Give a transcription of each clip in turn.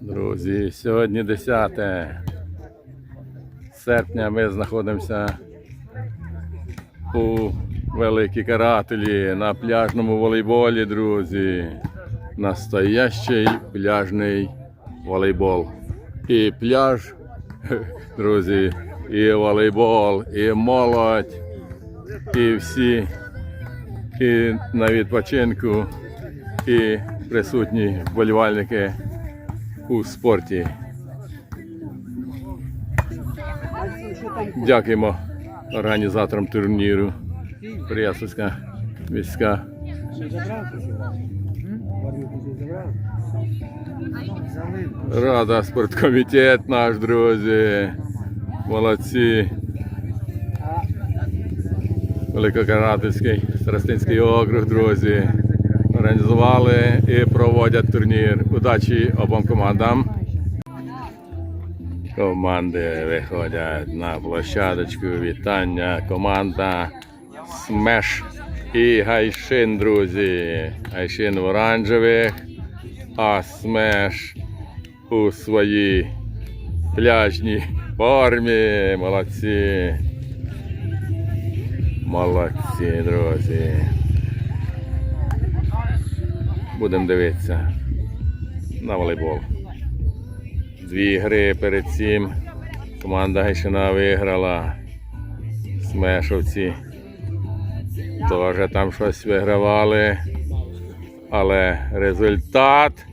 Друзі, сьогодні 10 серпня ми знаходимося у Великій Карателі на пляжному волейболі, друзі. Настоящий пляжний волейбол. І пляж, друзі, і волейбол, і молодь, і всі, і на відпочинку, і присутні вболівальники у спорті. Дякуємо організаторам турніру. Приясовська міська. Рада, спорткомітет наш, друзі. Молодці. Великокаратівський Старостинський округ, друзі. Організували і проводять турнір. Удачі обом командам. Команди виходять на площадочку. Вітання. Команда Смеш і Гайшин, друзі. Гайшин в оранжевих, а Смеш у своїй пляжній формі. Молодці. Молодці, друзі. Будемо дивитися на волейбол. Дві гри перед цим команда Гайшина виграла. Смешовці теж там щось вигравали. Але результат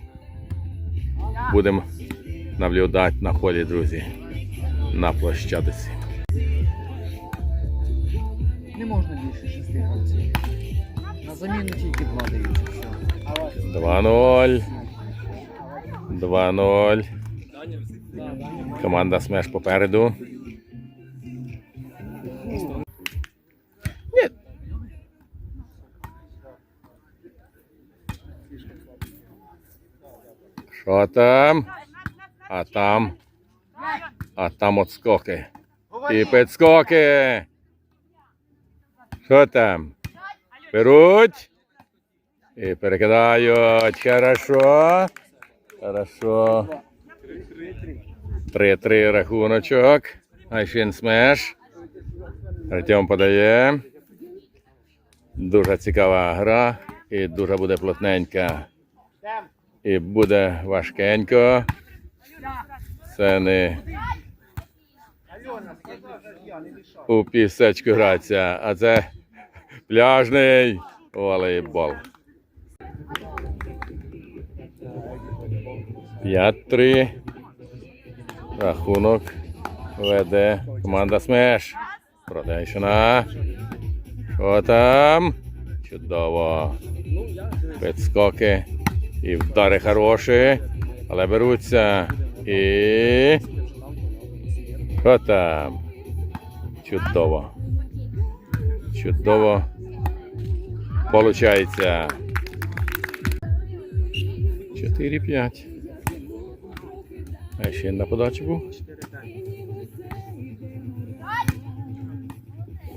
будемо наблюдати на полі, друзі, на площадці. Не можна більше шести гравців. На заміну тільки два даються. 2-0. 2-0. Команда Смеш попереду. Ні. Що там? А там. А там отскоки. І підскоки. Що там? Беруть. І перекидають. Хорошо. Хорошо. 3-3 рахуночок. Айшин смеш. Артем подає. Дуже цікава гра. І дуже буде плотненька. І буде важкенько. Це у пісечку гратися, а це пляжний волейбол. 5-3. Рахунок веде команда Смеш. Продейшина. Що там? Чудово. Підскоки. І вдари хороші. Але беруться. І. Що там? Чудово. Чудово. Получається. 4-5. А ще на подачі був.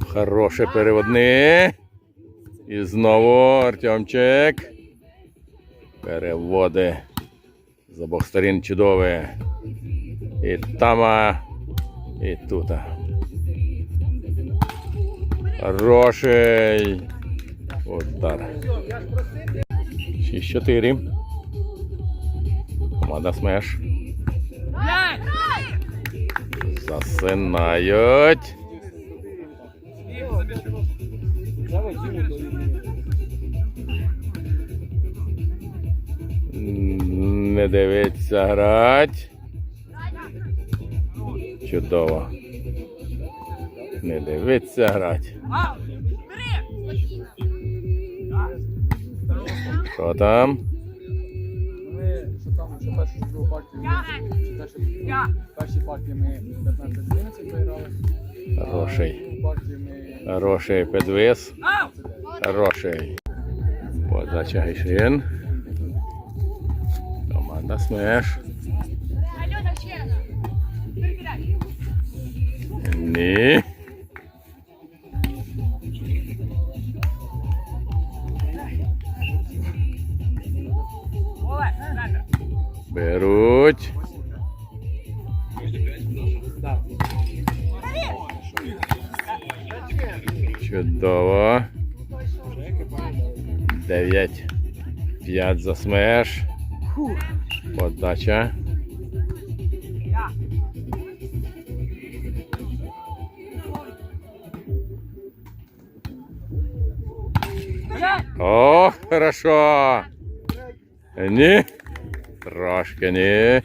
Хороше переводне. І знову Артемчик. Переводи з обох сторін чудове. І тама, і тут. Хороший удар. 6-4. Команда Смеш. Засинають. Не дивиться грать. Чудово. Не дивиться грать. Що там? Ми що там, що першу що другу партію ми що першу, перші партії ми 15-11 виграли. Хороший. Другу партію ми Хороший підвис. Хороший. Подача Гайшин. Команда Смеш. Альона ще раз. Перекидай. Ні. Чудово. 9. 5 за смеш. Подача. О, хорошо. Ні. Трошки ні.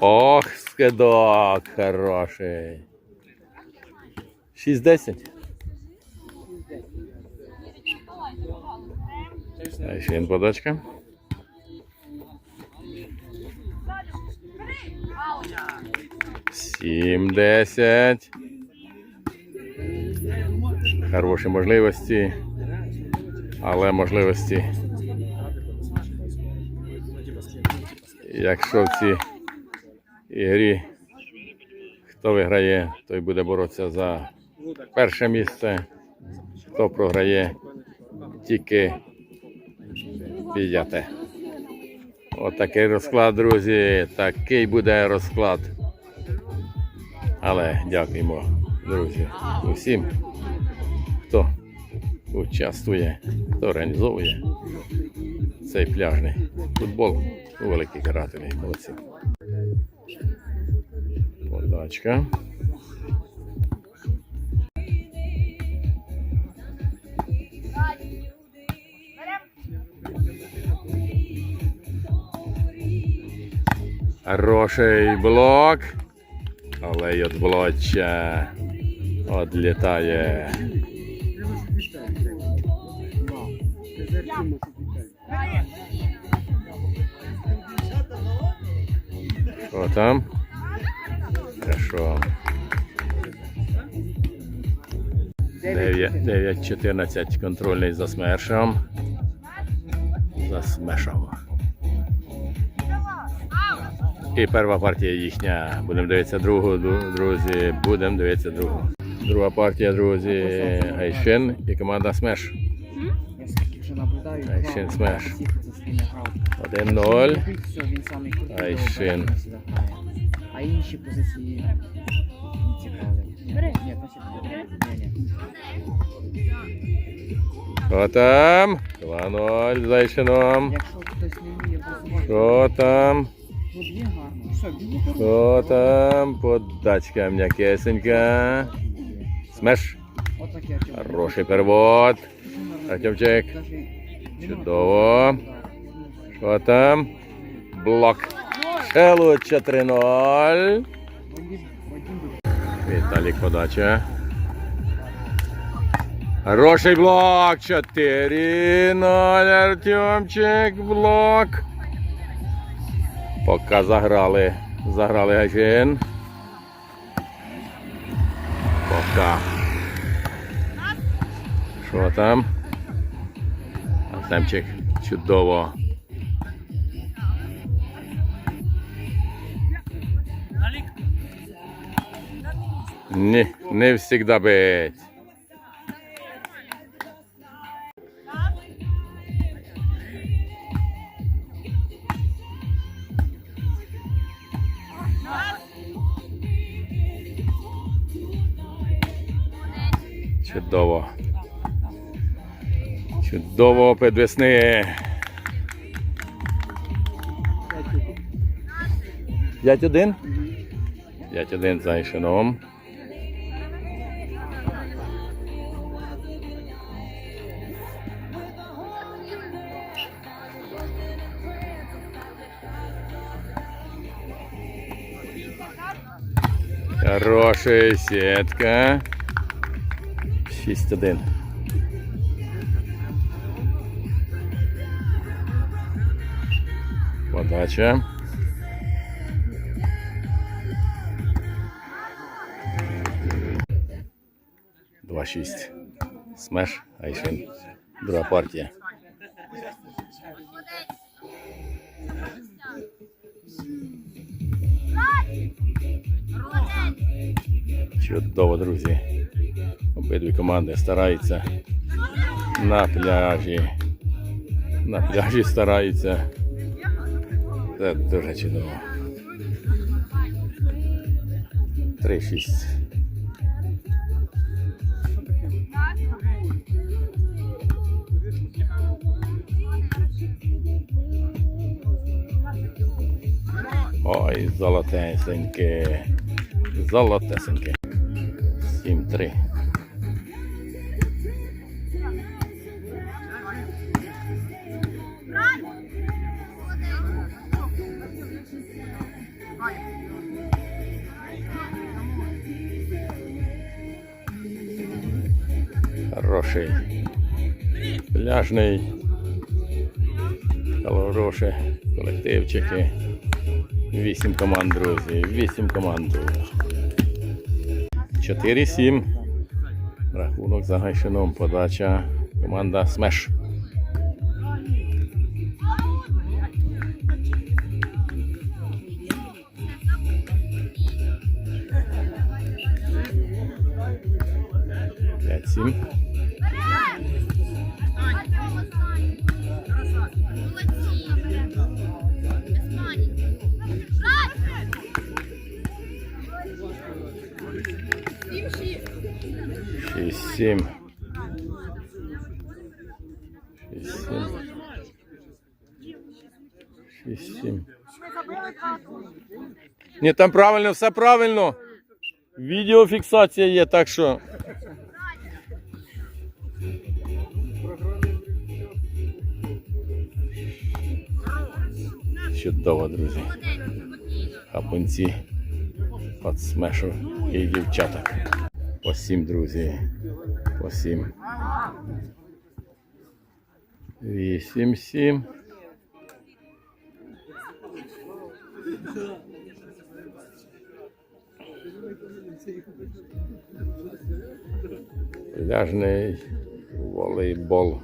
Ох, скидок хороший. 6-10. А ще один подачка. Сім десять. Хороші можливості. Але можливості. Якщо в цій ігрі хто виграє, той буде боротися за перше місце. Хто програє, тільки п'яте. Отакий розклад, друзі. Такий буде розклад. Але дякуємо, друзі, усім, хто участвує, хто організовує цей пляжний футбол у великій карателі. Молодці. Подачка. Хороший блок. Але й от блоча одлітає. Що там? Хорошо. 9-14 контрольний за смешом. За смешом. І перша партія їхня. Будемо дивитися другу, друзі. Будемо дивитися другу. Друга партія, друзі, Гайшин і команда Смеш. Я скільки вже наблюдаю, Ай, два Шин смеш. всі позиційні грають. 1-0. Все, він самий крутий. Ай, добре, Шин. він сюди грає. А інші позиції не цікаві. Що там? 2-0 з працювати, Що там? то Що там? Подачка м'якесенька. Смеш. Хороший перевод. Артемчик. Чудово. Що там? Блок. Ще лучше 3-0. Вадим- Вадим би- Віталік подача. Хороший блок. 4-0. Артемчик. Блок. Поки заграли. Заграли Гайшин. Пока. Що там? Артемчик. Чудово. Не, не всегда бить. Чудово. Чудово підвесни. П'ять один? П'ять один за Ішином. Хорошая сетка. 6-1. Подача. Два шість. Смеш, Айшин. Друга партія. Чудово, друзі. Обидві команди стараються на пляжі. На пляжі стараються Це дуже чудово. 3-6. Ой, золотесеньке. Золотесеньке. 7-3. Хороший. Пляжний. Хороші колективчики. Вісім команд, друзі. Вісім команд. 4-7. Рахунок за Гайшином. Подача команда Смеш. 67. 67. Ні, там правильно, все правильно. Відеофіксація є, так що. Чудово, друзі. Хапунці подсмешив і дівчата. По друзі. По сім. Вісім, сім. Пляжний волейбол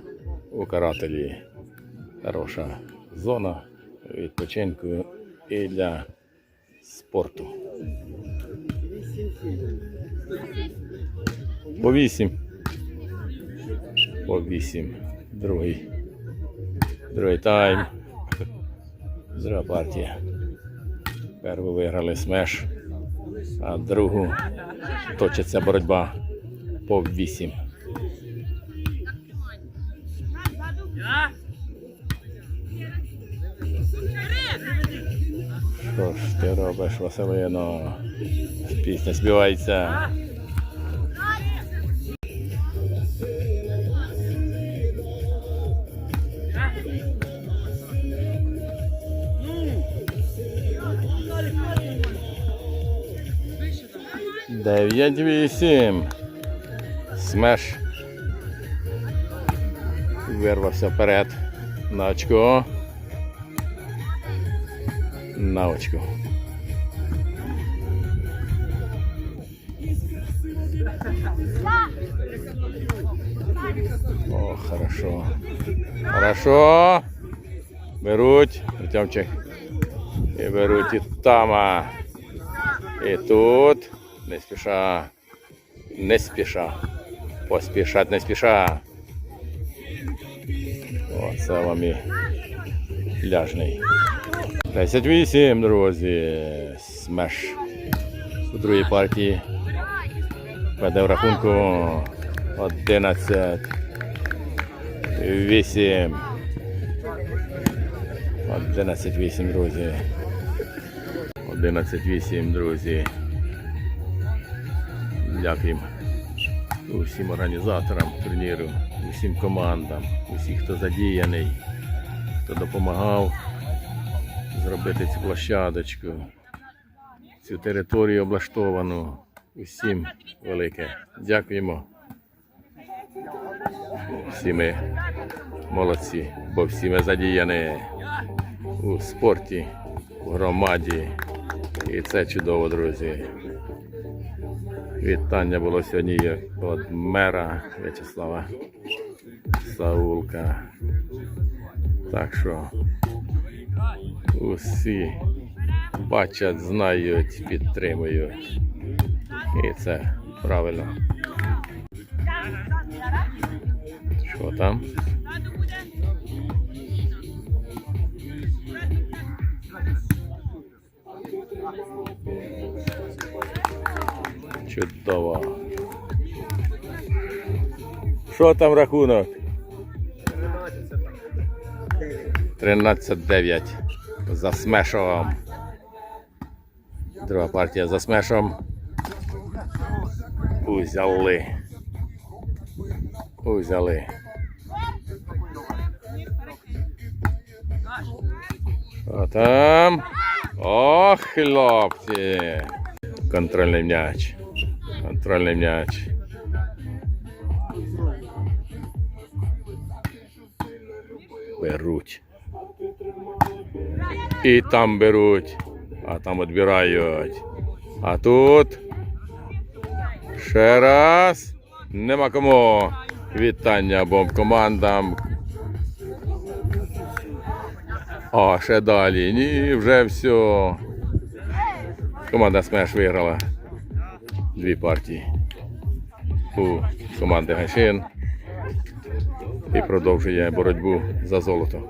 у карателі. Хороша зона відпочинку і для спорту. По вісім. По вісім. Другий. Другий тайм. Друга партія. Перву виграли смеш, а другу точиться боротьба по вісім. Що ж ти робиш, Василино? Пісня співається. Дев'ять вісім. Смеш. Вирвався вперед. На очко. На очко. О, хорошо. Хорошо. Беруть. Артемчик. І беруть і тама. І тут. Не спіша. Не спіша. Поспішать не спіша. Оце вам і пляжний. 10-8, друзі. Смеш. У другій партії. Веде в рахунку 11. 8. 11-8, друзі. 11-8, друзі. Дякуємо усім організаторам турніру, усім командам, усім, хто задіяний, хто допомагав зробити цю площадочку, цю територію облаштовану. Усім велике. Дякуємо. Всі ми молодці, бо всі ми задіяні у спорті, у громаді. І це чудово, друзі. Вітання було сьогодні від мера В'ячеслава Саулка. Так що усі бачать, знають, підтримують. І це правильно. Що там? Чудово. Що там рахунок? 13-9 за смешом. Друга партія за смешом. Узяли. Узяли. А там. Ох, хлопці. Контрольний м'яч. Контрольний м'яч. Беруть. І там беруть, а там відбирають. А тут. Ще раз. Нема кому. Вітання обом командам. А, ще далі. Ні, вже все. Команда Смеш виграла дві партії у команди Гашин і продовжує боротьбу за золото.